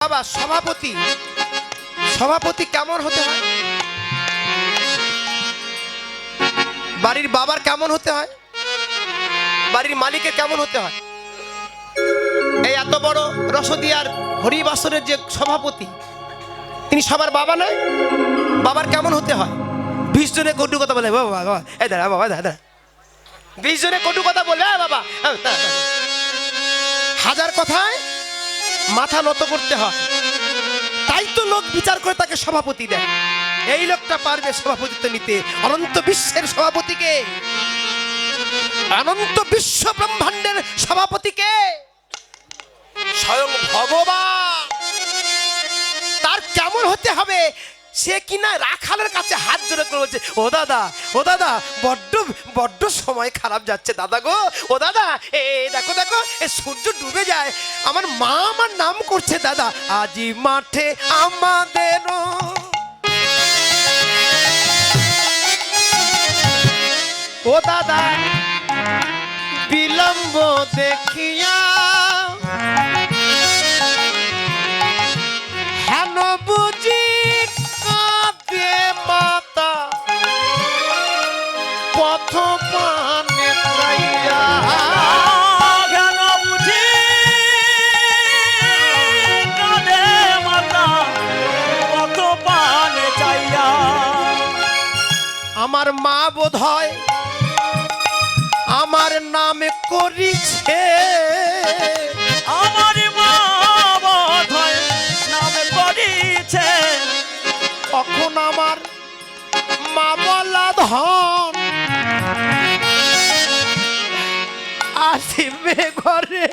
বাবা সভাপতি। সভাপতি কেমন হতে হয়? বাড়ির বাবার কেমন হতে হয়? বাড়ির মালিকের কেমন হতে হয়? এই এত বড় রসদিয়ার হরিবাসরের যে সভাপতি তিনি সবার বাবা নয়? বাবার কেমন হতে হয়? বিশ জনে কটু কথা বলে বাবা বাবা এই দাঁড়া বাবা দাঁড়া বিশ জনে কটু কথা বলে "হ্যাঁ, বাবা হ্যাঁ, দাঁড়া, দাঁড়া।" হাজার কথায় মাথা নত করতে হয়। তাই তো লোক বিচার করে তাকে সভাপতি দেয়। এই লোকটা পারবে সভাপতিত্ব নিতে। অনন্ত বিশ্বের সভাপতিকে। অনন্ত বিশ্ব ব্রহ্মাণ্ডের সভাপতিকে। স্বয়ং ভগবান। তার কেমন হতে হবে? সে কিনা রাখালের কাছে হাত জোরে করে বলছে, ও দাদা ও দাদা, বড্ড বড্ড সময় খারাপ যাচ্ছে দাদা গো। ও দাদা, এ দেখো দেখো, এ সূর্য ডুবে যায়। আমার মা আমার নাম করছে দাদা, আজি মাঠে আমাদেরও ও দাদা, বিলম্ব দেখিয়া বোধ হয় আমার নামে করিছে। আমার মা নামে করিছে। কখন আমার মা বলা ধন? আসিবে ঘরে।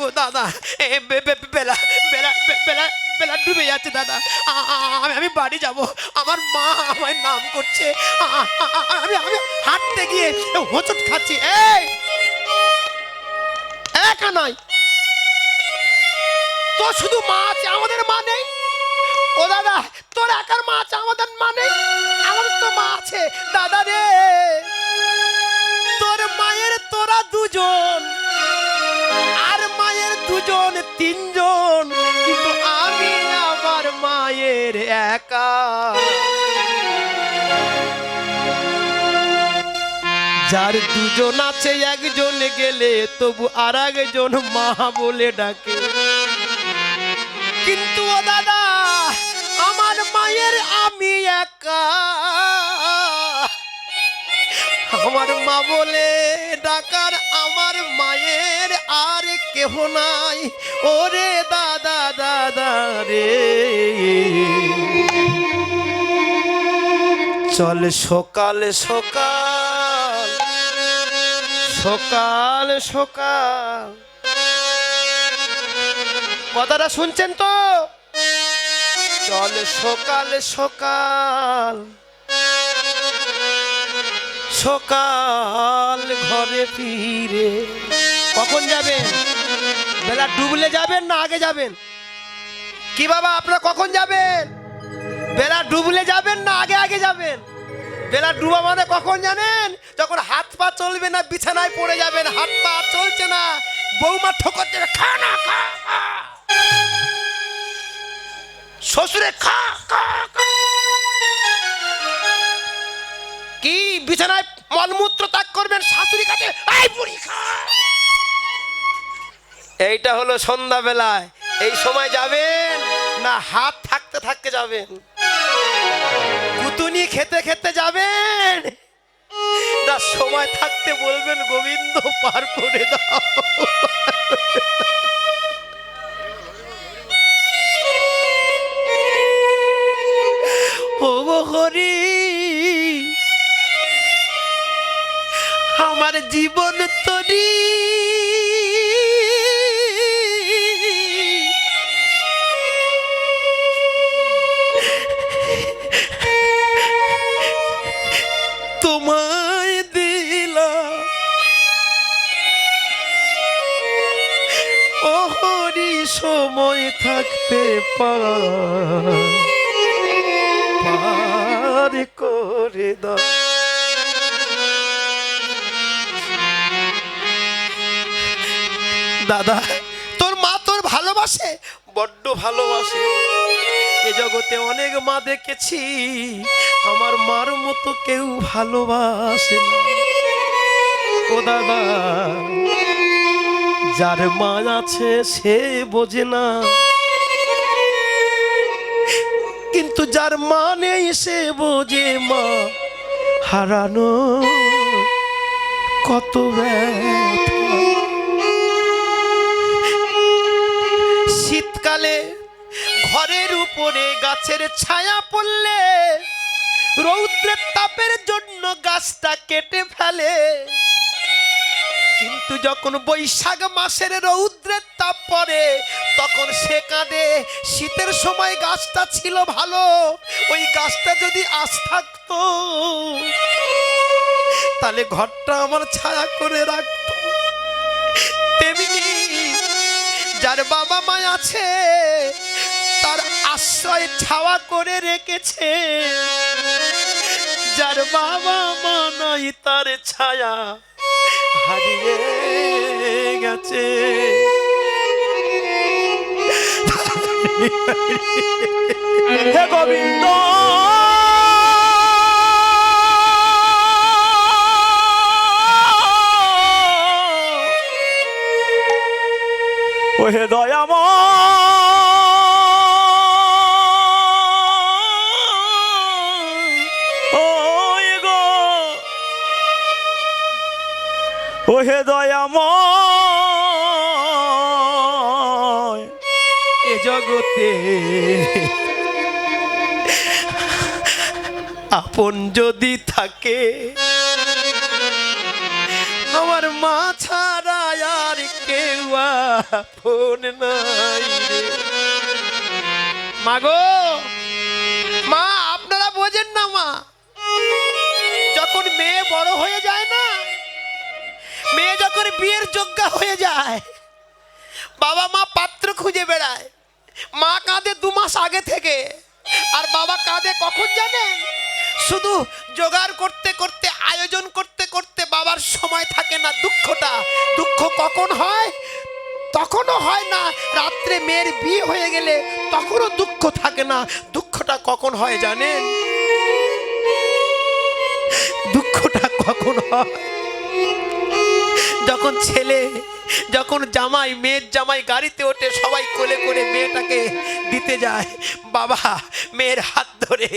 গো দাদা বেলা বেলা বেলা বেলা ডুবে যাচ্ছে, দাদা। আমি আমি বাড়ি যাব। আমার মা আমার নাম করছে। আমি আমি হাঁটতে গিয়ে হোঁচট খাচ্ছি। এই! একা নয় তো শুধু মা আছে, আমাদের মা নেই? ও, দাদা, তোর একার মা আছে, আমাদের মা নেই? আমাদের তো মা আছে, দাদা রে। তোর মায়ের তোরা দুজন। আর মায়ের দুজন, তিনজন, কিন্তু আমি আমার মায়ের একা। যার দুজন আছে, একজন গেলে তবু আর একজন মা বলে ডাকে। কিন্তু ও দাদা, আমার মায়ের আমি একা। আমার মা বলে ডাকার আমার মায়ের আর কেহ নাই। ওরে দাদা দাদা রে। চল সকাল সকাল। সকাল সকাল। কথাটা শুনছেন তো? চল সকাল সকাল। সকাল ঘরে ফিরে। কখন যাবেন? বেলা ডুবলে যাবেন না আগে যাবেন? কি বাবা, আপনারা কখন যাবেন? বেলা ডুবলে যাবেন না আগে আগে যাবেন? বেলা ডুবা মানে কখন জানেন? যখন হাত পা চলবে না, বিছানায় পড়ে যাবেন, হাত পা চলছে না, বৌমা ঠোকর দেবে খা না খা। শ্বশুরে খা খা খা। কি বিছানায় মলমূত্র ত্যাগ করবেন শাশুড়ি কাছে? এইটা হলো সন্ধ্যাবেলায়। এই সময় যাবেন না হাত থাকতে থাকতে যাবেন। কুতুনি খেতে খেতে যাবেন। না সময় থাকতে বলবেন, গোবিন্দ, পার করে দাও। ও হরি। জীবন তরি। তোমায় সময় থাকতে পা উদ্ধার করে দাও। দাদা, তোর মা তোর ভালোবাসে? বড্ড ভালোবাসে। এ জগতে অনেক মা দেখেছি, আমার মার মতো কেউ ভালোবাসে না। ও দাদা, যার মা আছে সে বোঝে না। কিন্তু যার মা নেই সে বোঝে মা। হারানো কত ব্যথা। শীতকালে ঘরের উপরে গাছের ছায়া পড়লে, রৌদ্রের তাপের জন্য গাছটা কেটে ফেলে। কিন্তু যখন বৈশাখ মাসের রৌদ্রের তাপ পড়ে, তখন সে কাঁদে, শীতের সময় গাছটা ছিল ভালো, ওই গাছটা যদি আজ থাকতো, তাহলে ঘরটা আমার ছায়া করে রাখতো। তেমনি যার বাবা মা আছে, তার আশ্রয় ছাওয়া করে রেখেছে। যার বাবা মা নাই, তার ছায়া হারিয়ে গেছে। হে গোবিন্দ! হে দয়াম ও হে দয়াময়। এ জগতে আপন যদি থাকে আমার মা আপন নাই মা, আপনারা বোঝেন না, মা। যখন মেয়ে বড় হয়ে যায় না, মেয়ে যখন বিয়ের যোগ্যা হয়ে যায়, বাবা মা পাত্র খুঁজে বেড়ায়। মা কাঁদে দু মাস আগে থেকে। আর বাবা কাঁদে কখন জানেন? শুধু জোগাড় করতে করতে, আয়োজন করতে করতে বাবার সময় থাকে না দুঃখটা। দুঃখ কখন হয়? তখনও হয় না, রাত্রে মেয়ের বিয়ে হয়ে গেলে তখনও দুঃখ থাকে না। দুঃখটা কখন হয় জানেন? দুঃখটা কখন হয়? যখন ছেলে, যখন জামাই, মেয়ের জামাই গাড়িতে ওঠে, সবাই কোলে করে মেয়েটাকে দিতে যায়। বাবা, মেয়ের হাত ধরে।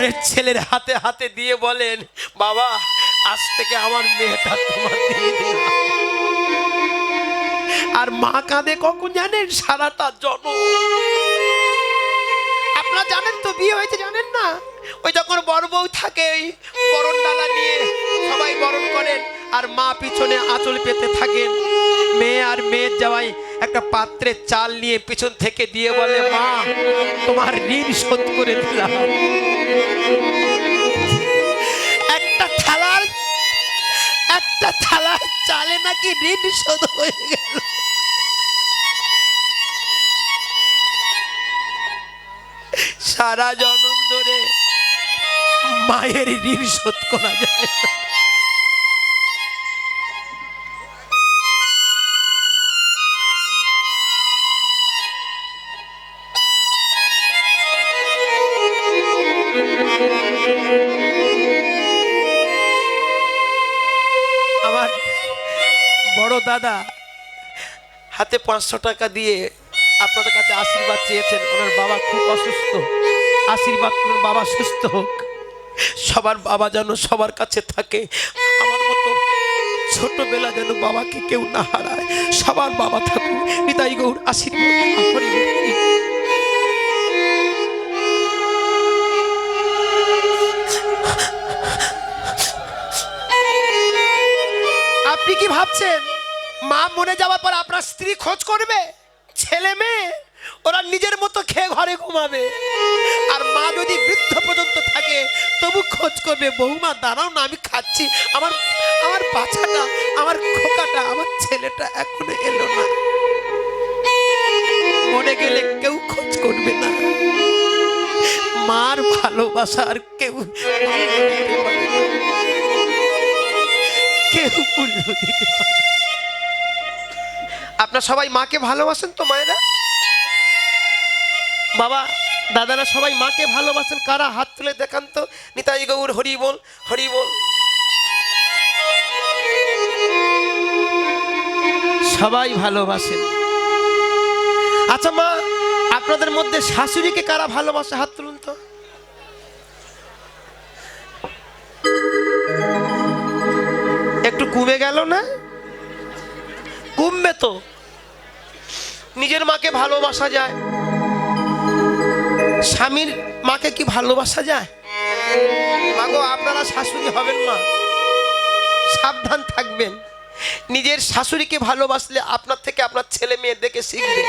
পরের ছেলের হাতে হাতে দিয়ে বলেন, বাবা, আজ থেকে আমার মেয়েটা তোমার দিয়ে আর মা কাঁদে কখন জানেন? সারাটা জন আপনারা জানেন তো বিয়ে হয়েছে, জানেন না? ওই যখন বড় বউ থাকে বরণ ডালা নিয়ে সবাই বরণ করেন আর মা পিছনে আঁচল পেতে থাকেন। মেয়ে আর মেয়ের যাওয়াই একটা পাত্রে চাল নিয়ে পিছন থেকে দিয়ে বলে, মা, তোমার ঋণ শোধ করে দিলাম। একটা থালার একটা থালার চালে নাকি ঋণ শোধ হয়ে গেল। সারা জন্ম ধরে মায়ের ঋণ শোধ করা যায় পাঁচশো টাকা দিয়ে আপনাদের কাছে আশীর্বাদ চেয়েছেন, ওনার বাবা খুব অসুস্থ। আশীর্বাদ করুন, বাবা সুস্থ হোক। সবার বাবা যেন সবার কাছে থাকে, আমার মতো ছোটবেলা যেন বাবাকে কেউ না হারায়, সবার বাবা থাকুক। নিতাই গৌর আশীর্বাদ। আপনি কি ভাবছেন? মা মরে যাওয়ার পর আপনার স্ত্রী খোঁজ করবে, ছেলে মেয়ে, ওরা নিজের মতো খেয়ে ঘরে ঘুমাবে আর মা যদি বৃদ্ধ পর্যন্ত থাকে, তবু খোঁজ করবে, বৌমা দাঁড়াও না, আমি খাচ্ছি আমার আমার বাচ্চাটা, আমার খোকাটা, আমার ছেলেটা এখনও এলো না মরে গেলে কেউ খোঁজ করবে না মার ভালোবাসা আর কেউ। কেউ দিতে পারে। আপনার সবাই মাকে ভালোবাসেন তো মায়েরা? বাবা, দাদারা সবাই মাকে ভালোবাসেন, কারা হাত তুলে দেখান তো? নিতাই গৌর, হরি বল হরি বল। সবাই ভালোবাসেন। আচ্ছা মা, আপনাদের মধ্যে শাশুড়িকে কারা ভালোবাসে? হাত তুলুন তো। একটু কমে গেল না? কমবে তো। নিজের মাকে ভালোবাসা যায়। স্বামীর মাকে কি ভালোবাসা যায়? মাগো, আপনারা শাশুড়ি হবেন মা সাবধান থাকবেন। নিজের শাশুড়িকে ভালোবাসলে আপনার থেকে আপনার ছেলে মেয়ে দেখে শিখবে।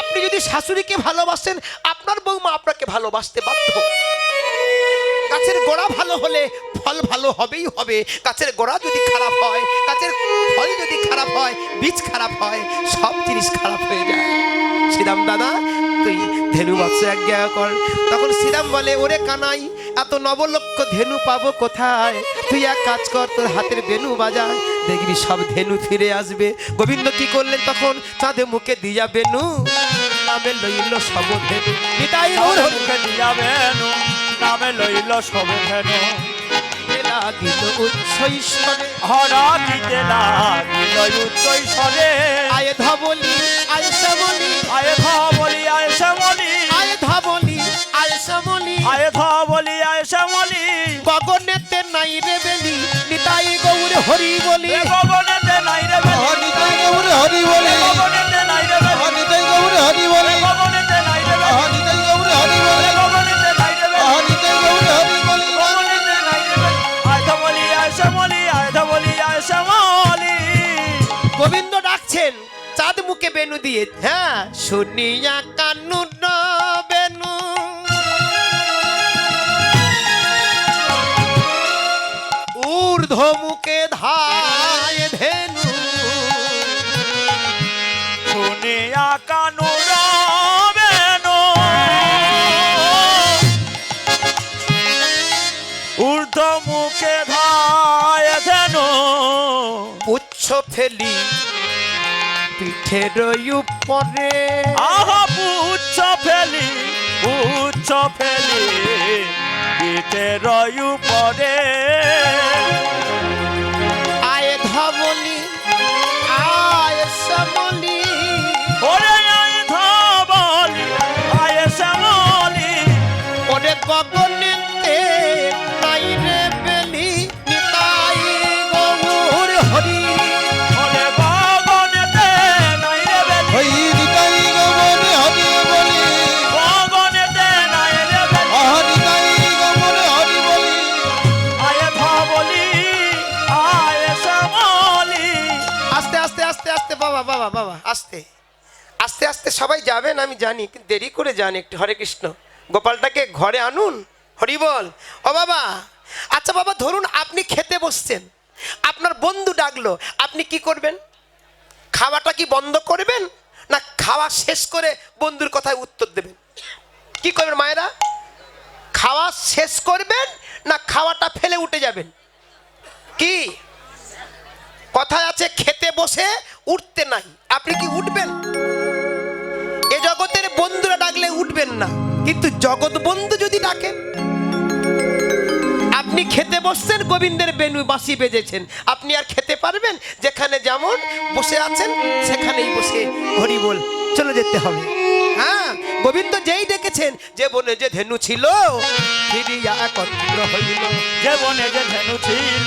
আপনি যদি শাশুড়িকে ভালোবাসেন, আপনার বৌমা আপনাকে ভালোবাসতে বাধ্য। গাছের গোড়া ভালো হলে ফল ভালো হবেই হবে। গাছের গোড়া যদি খারাপ হয়, গাছের ফল যদি খারাপ হয়, বীজ খারাপ হয়, সব জিনিস খারাপ হয়ে যায়। শ্রীরাম দাদা, তুই ধেনু বাচ্চা আজ্ঞা কর। তখন শ্রীরাম বলে, ওরে কানাই, এত নবলক্ষ ধেনু পাবো কোথায়? তুই এক কাজ কর, তোর হাতের বেনু বাজা দেখবি সব ধেনু ফিরে আসবে। গোবিন্দ কি করলেন তখন? চাঁদে মুখে দিয়া বেনু। নামে লইল সব ধেনু। নিতাই গৌর হরি। নামে লইল সবে হেন লাগিল উচ্ছই স্বরে হরা দিতে লাগিল উচ্চই সরে আয় ধবলি আয় শ্যামলি। আয়ে ধ বলি আয়ে শ্যামলি। আয় ধবলি আয় শ্যামলি। আয়ে ধ বলি আয়ে শ্যামলি। গগনেতে নাই রে বেলি নিতাই গৌর হরি বলি। গগনেতে নাই রে বেলি। নিতাই গৌরে হরি বলে। গগনেতে নাই রে চাঁদ বেনু দিয়ে হ্যাঁ শুনিয়া কানু বেনু। ঊর্ধ্ব মুখে ধায় ধেনু। শুনিয়া কানু রবেন ঊর্ধ্ব মুখে ধায় ধেন। পুচ্ছ ফেলি। পিঠের উপরে। আহা পুচ্ছ ফেলি পুচ্ছ ফেলি পিঠে রয়ু বাবা বাবা। আস্তে। আস্তে আস্তে সবাই যাবেন, আমি জানি, কিন্তু দেরি করে যান একটু। হরে কৃষ্ণ। গোপালটাকে ঘরে আনুন। হরি বল। ও বাবা। আচ্ছা বাবা, ধরুন আপনি খেতে বসছেন। আপনার বন্ধু ডাকলো, আপনি কি করবেন? খাওয়াটা কি বন্ধ করবেন? না খাওয়া শেষ করে বন্ধুর কথায় উত্তর দেবেন? কি করবেন মায়েরা? খাওয়া শেষ করবেন, না খাওয়াটা ফেলে উঠে যাবেন? কি? কথায় আছে, খেতে বসে উঠতে নাই। আপনি কি উঠবেন? এ জগতের বন্ধুরা ডাকলে উঠবেন না। কিন্তু জগৎ বন্ধু যদি ডাকেন আপনি খেতে বসছেন, গোবিন্দের বেনু বাঁশি বেজেছেন। আপনি আর খেতে পারবেন? যেখানে যেমন বসে আছেন, সেখানেই বসে হরি বল চলে যেতে হবে। হ্যাঁ গোবিন্দ যেই ডেকেছেন, যে বনে যে ধেনু ছিল, ফিরিয়া একত্র হইল। যে বনে যে ধেনু ছিল